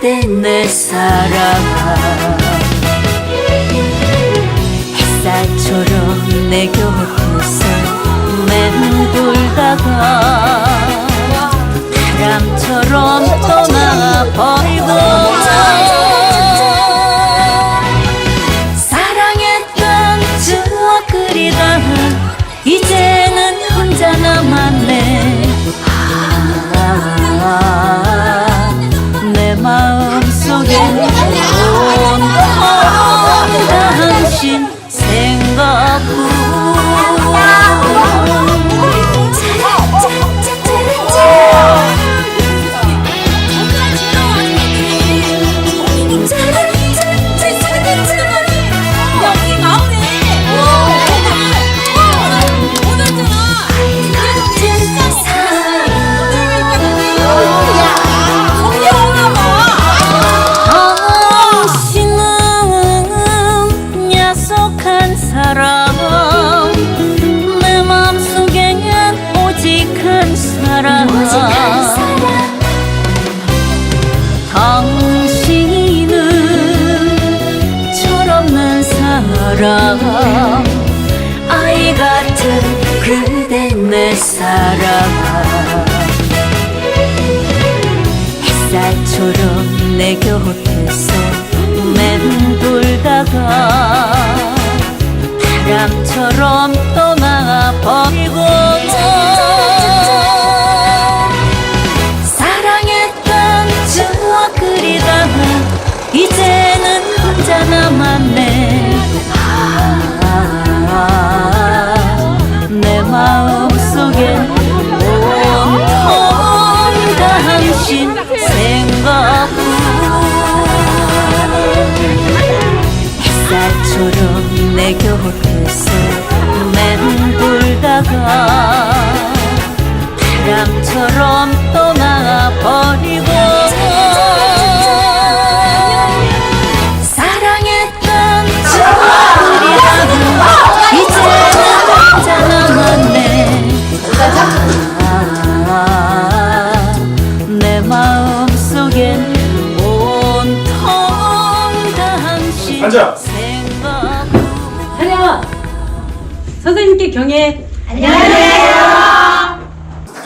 그대 내 사랑. 햇살처럼 내 곁에서 맴돌다가 바람처럼 떠나버리고 햇살처럼 내 곁에서 맴돌다가 바람처럼 떠나버리고 사랑했던 추억 그리다 이제는 혼자 남았네 아, 햇살처럼 내 곁에서 맴돌다가 바람처럼 선생님께 경례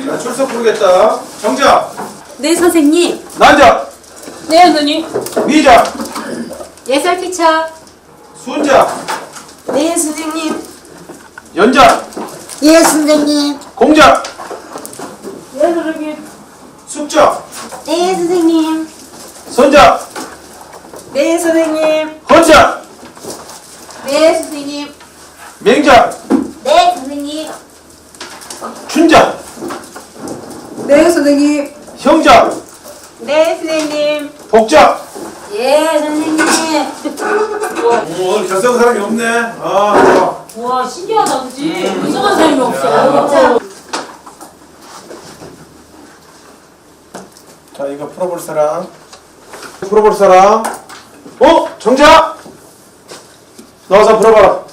자, 출석 부르겠다. 정자, 네 선생님. 난자, 네 선생님. 미자, 예설 티처. 순자, 네 선생님. 연자, 예, 선생님. 공자, 네 선생님. 숙자, 네, 선생님. 선자, 네 선생님. 헌자, 네 선생님. 맹자. 춘자, 네 선생님 형자, 네 선생님 복자. 예, 선생님. 오, 오늘 결석한 사람이 없네. 아, 좋아. 와 신기하다 그지 이상한 사람이 없어 자, 이거 풀어볼 사람. 풀어볼 사람. 어? 정자! 나와서 풀어봐라.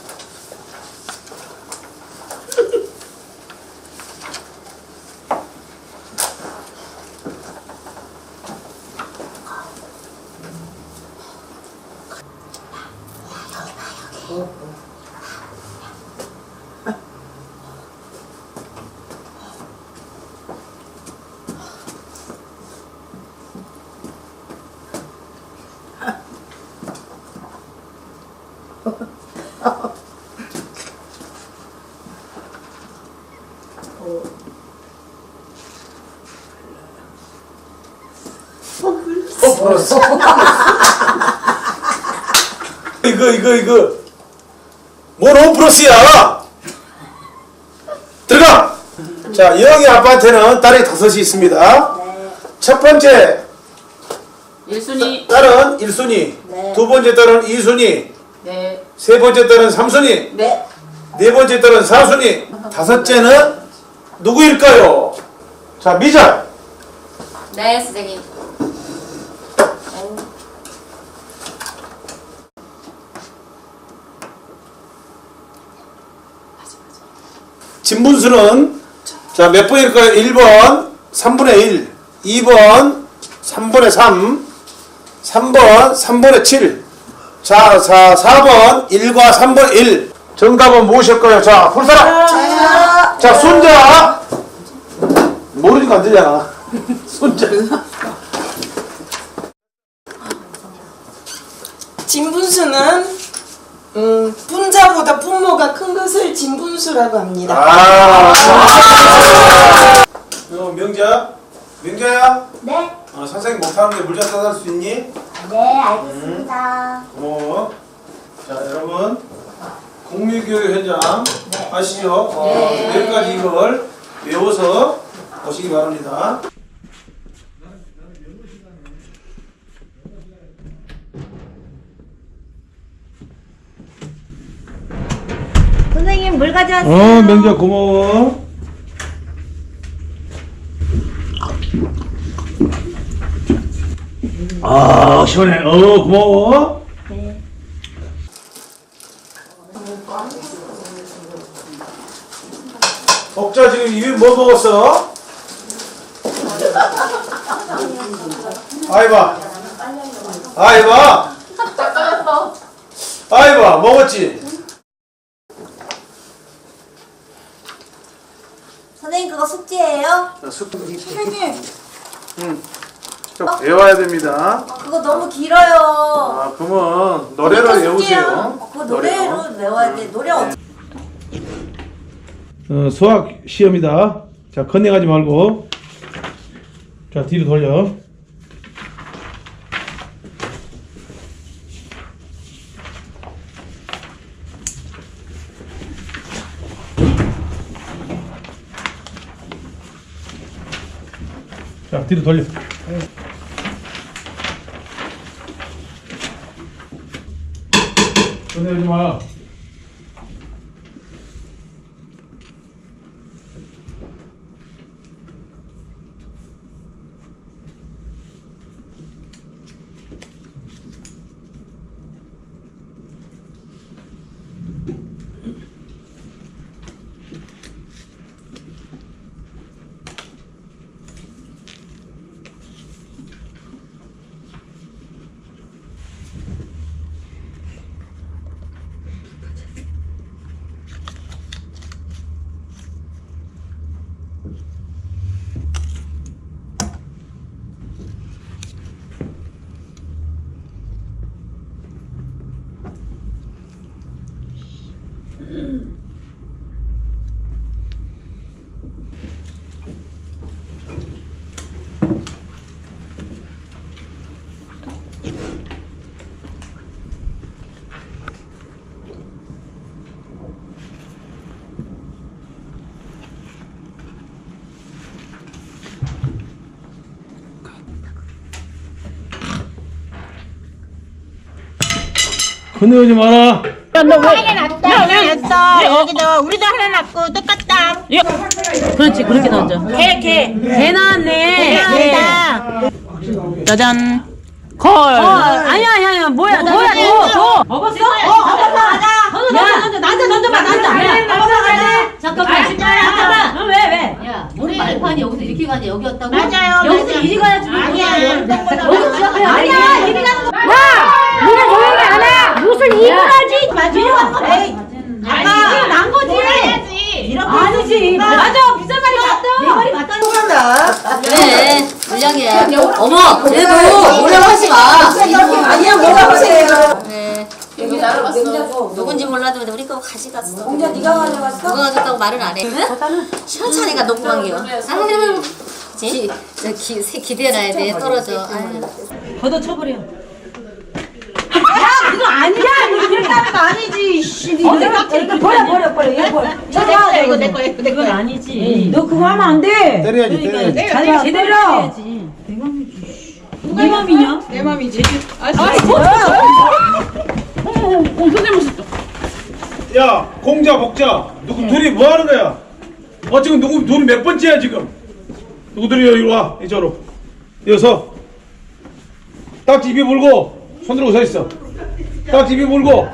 어, 풀었어. 이거, 이거. 뭐 플러스야! 들어가! 자, 영희 아빠한테는 딸이 다섯이 있습니다. 첫 번째 일순이 딸은 1순위, 네. 두 번째 딸은 2순위, 네 세 번째 딸은 3순위, 네. 네 번째 딸은 4순위, 다섯째는 누구일까요? 자, 미자. 네 선생님 진분수는 자, 몇 번일까요? 1번 3분의 1, 2번 3분의 3, 3번 3분의 7. 자, 자 4번 1과 3분의 1. 정답은 무엇일까요? 자, 풀 사람. 자, 순자. 모르니까 안 되잖아. 순자. 진분수는 음, 분자보다 분모가 큰 것을 진분수라고 합니다. 아. 어, 명자. 명자야. 네. 어, 선생님 못하는데 물자 떠날 수 있니? 네, 알겠습니다. 고마워. 자, 여러분. 공유교육 현장 아시죠? 어, 내일까지 이걸 외워서 오시기 바랍니다. 선생님 물 가져왔어요. 어, 명자 고마워. 아, 시원해. 어, 고마워. 먹자 지금 입에 뭐 먹었어? 아이봐. 아이봐. 아이봐 먹었지? 선생님 그거 숙제예요? 선생님. 응. 좀 외워야 됩니다. 어, 그거 너무 길어요. 아, 그러면 노래로. 외우세요. 어, 그거 노래로 외워야 돼. 노래 어떻게? 어, 수학 시험이다. 자, 컨닝하지 말고. 자, 뒤로 돌려. 뒤로 돌려. 꺼내지 마. 건너오지 마라. 그렇지 그렇게 던져 개 개 개 나왔네. 개 짜잔. 걸. 아니야 아니야 아니야. 뭐야 뭐야 줘 먹었어? 어 먹었어 가자 던져 던져 던져봐 던져 잠깐만. 잠깐만. 왜왜? 우리 알판이 여기서 이렇게 가지 여기였다고? 맞아요. 여기서 이리 가야지 아니야. 여기 아니야. 이리 가는 거. 와, 니네 조용히 안 해. 무슨 이리 가지? 맞아. 아까 난 거지. 아니지. 맞아. 비싼 말이 맞다 내 말이 맞다 그래 불량이야. 어머 그래도 몰라하지 마. 아니야 물어보세요. 네. 누군지 몰라도 우리 거 가져갔어. 공자 네가 가져갔어? 누가 가져갔다고 말은 안 해? 시원찮으니까 녹방이요. 아유 그치? 저 기, 새 기대해놔야 돼. 떨어져. 걷어쳐버려 그거 아니야. 이거 그렇게 하는 거 아니지. 씨, 이거 이거 버려 버려 버려. 이거 버려. 저거 이거 내 거야. 그건 아니지 너 그거 하면 안 돼. 때려야지, 때려야지. 자기가 제대로 해야지 내 맘이지 내 맘이냐? 내 맘이지. 야, 공자, 복자. 누구 둘이 뭐 하는 거야? 어, 지금 누구 둘이 몇 번째야, 지금? 누구들이 여기 와, 이쪽으로. 여서. 딱지 입에 물고, 손 들고 서 있어. 딱지 입에 물고,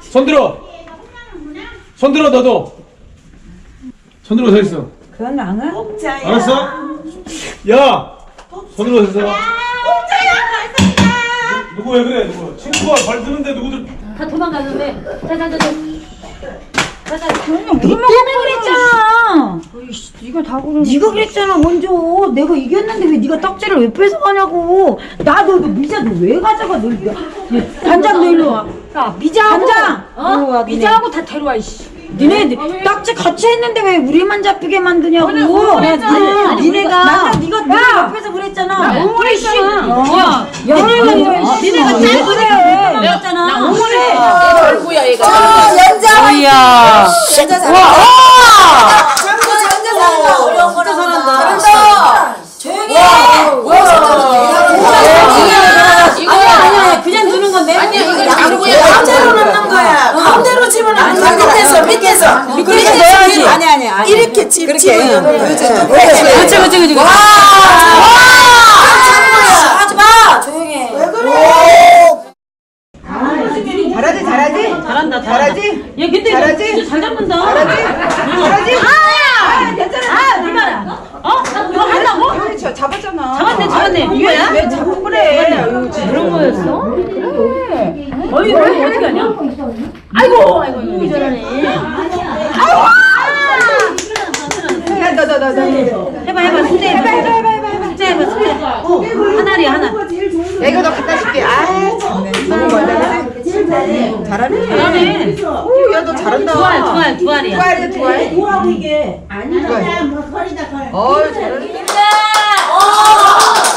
손 들어. 손 들어, 너도. 손 들고 서 있어. 그건 안 해. 알았어? 야! 손 들고 서 있어. 공짜야. 누구 왜 그래 누구 친구가 벌 드는데 누구들 다 도망갔는데. 자자자. 우리만 그랬잖아. 이거 다 그러는 네가 그랬잖아 먼저. 내가 이겼는데 왜 네가 떡지를 왜 뺏어가냐고. 나도 너 미자 너 왜 가져가 너. 야, 단장 너 일로 와. 야 미자 단장. 어? 미자하고 다 데려와 이씨. 니네 딱지 같이 했는데 왜 우리만 잡히게 만드냐고. 그랬잖아. 니네가 나랑 네가 네가 옆에서 그랬잖아. 뭐 그랬잖아. 야, 야, 어, 니네가 잘 그래. 그랬잖아. 나 오래. 얼굴이야 얘가. 아, 연장. 어이야. 연장 잘한다. 장구 연장 잘한다. 어려운 거라 잘한다. 잘한다. 조용히 해. 아니야 아니야 그냥 누는 건데. 아니야 이거 가운데로 넣는 거야. 가운데로 집어넣는 거야. 밑에서 밑에서 밑에서 넣어야지. 아니 아니 아니. 이렇게 집 거야. 그렇지 그렇지 그렇지. 와! 하지 마. 조용히 해. 왜 그래? 잘하지 잘하지. 잘한다 잘하지. 얘 근데 잘하지. 진짜 잘 잡는다. 잘하지. 잘하지. 아 괜찮아. 아 얼마나. 어? 이거 한다고? 그렇죠 잡았잖아. 잡았네 잡았네. 이거야? 왜 자꾸 그래? 그런 거였어? 어이 이거 어떻게 하냐? 아이고 아이고 이거 잘하네. 야너너 너 너. 해봐 해봐 숙제 해봐 해봐 해봐 해봐 숙제 해봐 숙제. 하나리야 하나. 야 이거 너 갖다 줄게. 아? 잘하네. 잘하네. 야너 잘한다. 두 알, 두 알, 두 알이야. 두 알이야 두 알. 뭐라고 이게? 아니야. 뭐 허리다 걸. 어 잘하네.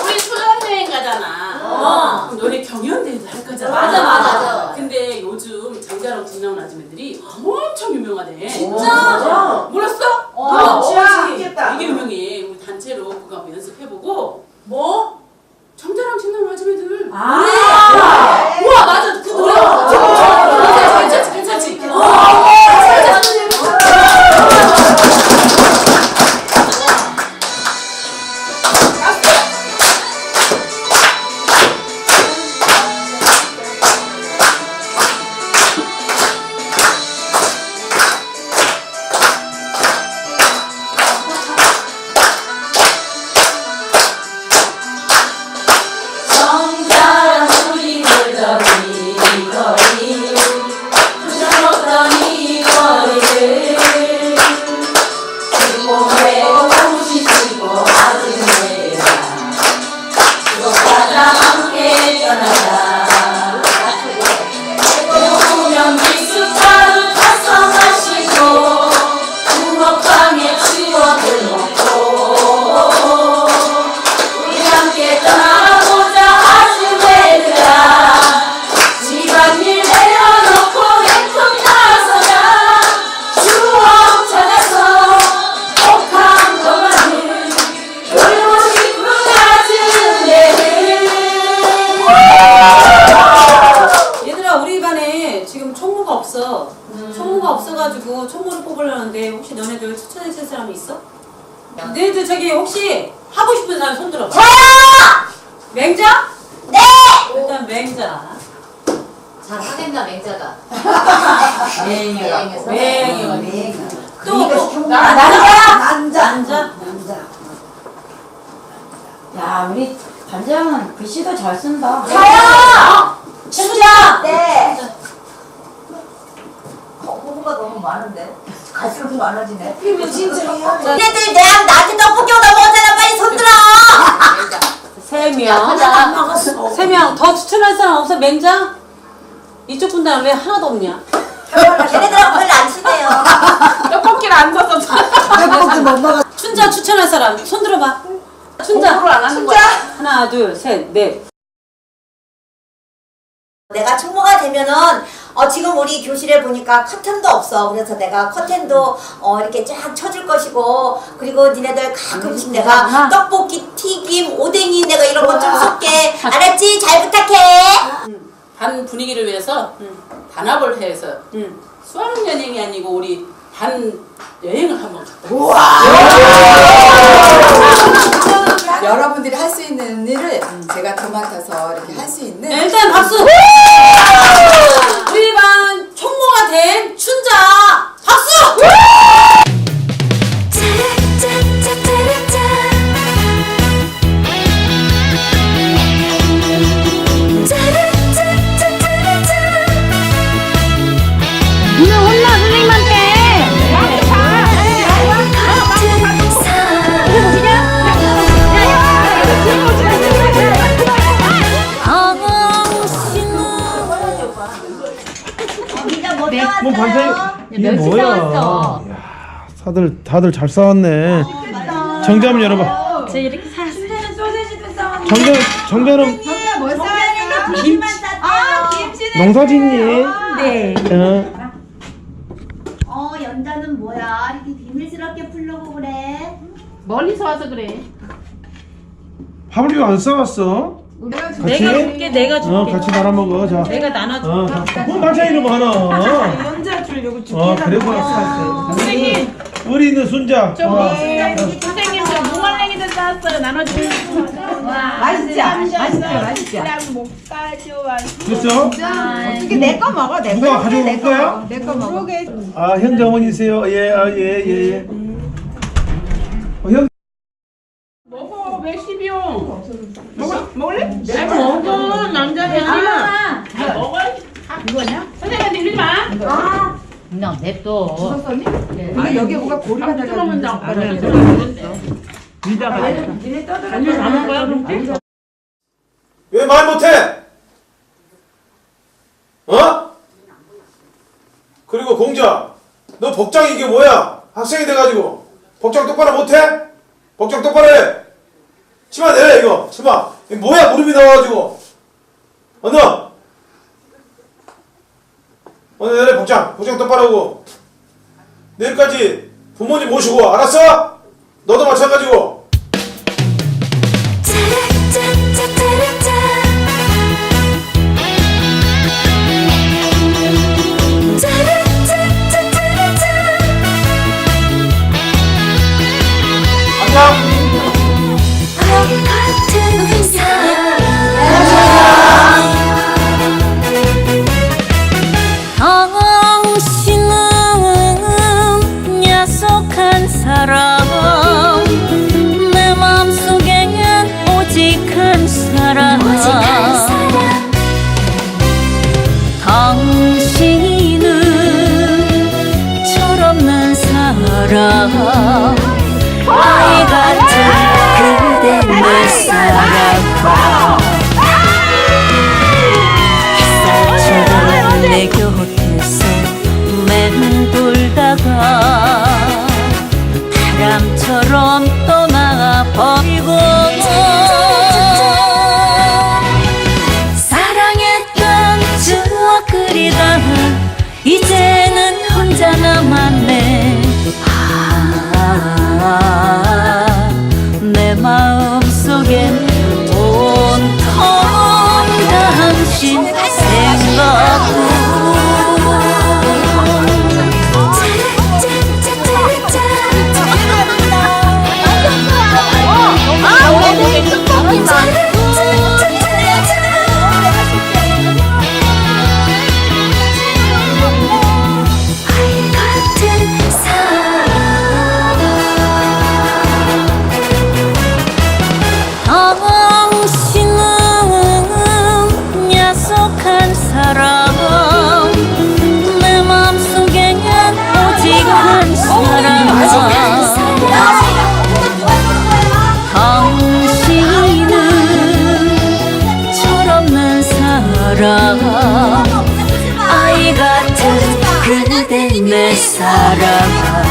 우리 수련여행 가잖아. 어. 너네 경연대회도 할 거잖아. 맞아, 맞아. 근데 요즘 장자랑 군나온 아줌마들이 엄청 유명하대. 진짜? 몰랐어? 어, 진짜. 되게 유명해. 우리 단체로 그거 한번 연습해보고. 뭐? 장자랑 진나온 아줌마들. 아. 혹시 하고 싶은 사람 손 들어봐 저요! 맹자? 네! 일단 맹자 잘 하겠나 맹자가. 맹이가 맹에서. 맹이 또 뭐? 나 남자. 남자? 야, 우리 반장은 글씨도 잘 쓴다. 가요. 춘자! 네. 홍보가 너무 많은데. 갈수록 많아지네. 얘네들 내랑 나한테 떡볶이 오다 먹었잖아. 빨리 손 들어. 세명 세명 더 추천할 사람 없어 맹자? 이쪽 분단 왜 하나도 없냐? 얘네들하고 별로 안 친해요. 떡볶이를 안 사서 춘자 추천할 사람 손 들어봐 춘자 안 하는 거야. 하나 둘 셋 넷 내가 총무가 되면은 어 지금 우리 교실에 보니까 커튼도 없어. 그래서 내가 커튼도 어 이렇게 쫙 쳐줄 것이고 그리고 니네들 가끔씩 내가 떡볶이, 튀김, 오뎅이 내가 이런 거좀 쏠게. 알았지? 잘 부탁해. 반 분위기를 위해서 단합을 해서 응. 수학 여행이 아니고 우리 반 여행을 한번 갔다 여러분들이 할 수 있는 일을 제가 도맡아서 이렇게 할 수 있는 네, 일단 박수. 우리 반 총무가 된 춘자 야, 다들 다들 잘 싸웠네. 정자 한번 열어봐. 저 이렇게 사는데는 소세지도 싸웠는데. 정자 정자는 뭐 싸야 김만 쌌대요. 김치는 농사짓니? 네. 어. 어 연자는 뭐야 이렇게 비밀스럽게 풀려고 그래 멀리서 와서 그래. 밥을 왜안 싸웠어? 같이? 내가 줄게, 내가 줄게. 어, 같이 나눠 먹어. 자. 내가 나눠줄게. 어, 자. 뭐 반찬 이름 하나. 연자 주려고 줄게. 어, 그래서 선생님. 우리 있는 순자. 어. 선생님 저 무말랭이도 싸왔어요. 나눠주세요. 맛있지? 맛있죠? 맛있죠? 됐어? 어떻게 내 거 먹어? 내 누가 거. 가지고 올 거야? 내 거 먹어. 아, 현자 어머니세요? 예, 아, 예, 예, 예. 어, 현, 먹어 왜 시비용? 잘 먹어 남자잖아. 잘 먹어. 이거냐? 선생님한테 이러지 마. 그냥 냅둬. 아 여기 뭐가 고리가 그러면 나 달라붙어. 아니 다 먹어야 그럼. 왜말 못해? 어? 그리고 공자, 너 복장 이게 뭐야? 학생이 돼가지고 복장 똑바로 못해? 복장 똑바로 해. 치마 내려 이거 치마. 이게 뭐야 무릎이 나와가지고. 어 너. 오늘 내려 복장 복장 똑바로 하고 내일까지 부모님 모시고 알았어? 너도 마찬가지고. 안녕. 사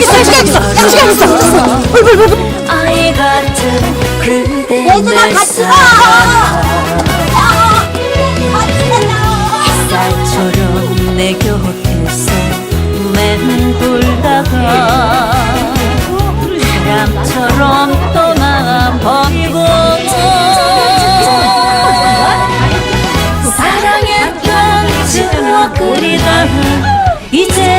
시간 있어 시간 있어 야 시간 있어 아이 같은 그대 얘들아 내 같이 가 햇살처럼 내 곁에서 맴돌다가 바람처럼 떠나버리고 사랑했던 추억들이다 이제